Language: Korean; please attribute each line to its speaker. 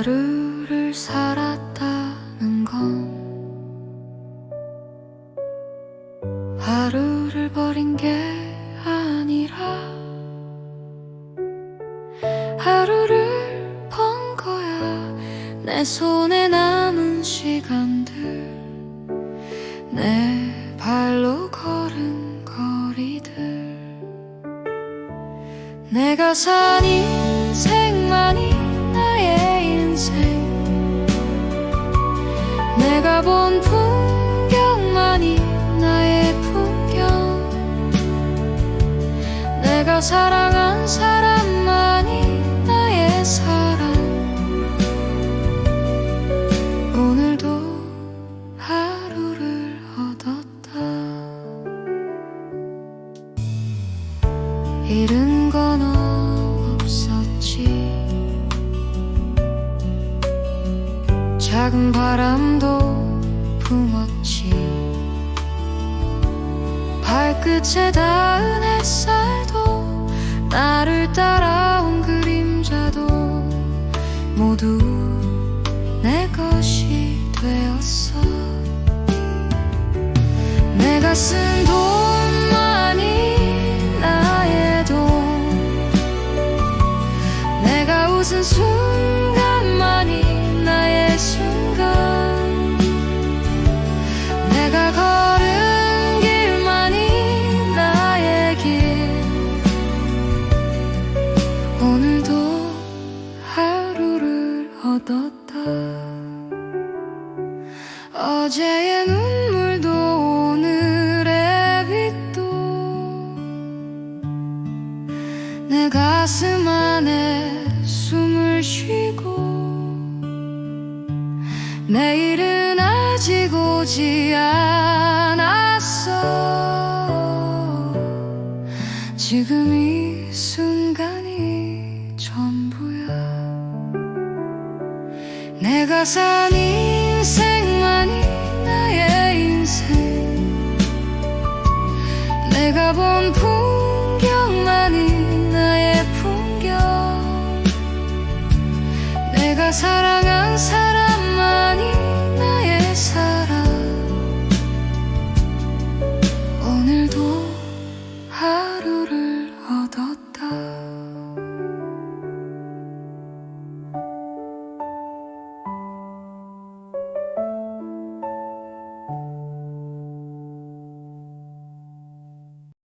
Speaker 1: 하루를 살았다는 건 하루를 버린 게 아니라 하루를 번 거야. 내 손에 남은 시간들 내 발로 걸은 거리들. 내가 산 인생만이 나의 내가 본 풍경만이 나의 풍경. 내가 사랑한 사람만이 나의 사랑. 오늘도 하루를 얻었다. 잃은 작은 바람도 품었지. 발끝에 닿은 햇살도 나를 따라온 그림자도 모두 내 것이 되었어. 내가 쓴 돈 어제의 눈물도 오늘의 빛도 내 가슴 안에 숨을 쉬고 내일은 아직 오지 않았어. 지금 이 순간이 전부야. 내가 산 인생 사랑한 사람만이 나의 사랑. 오늘도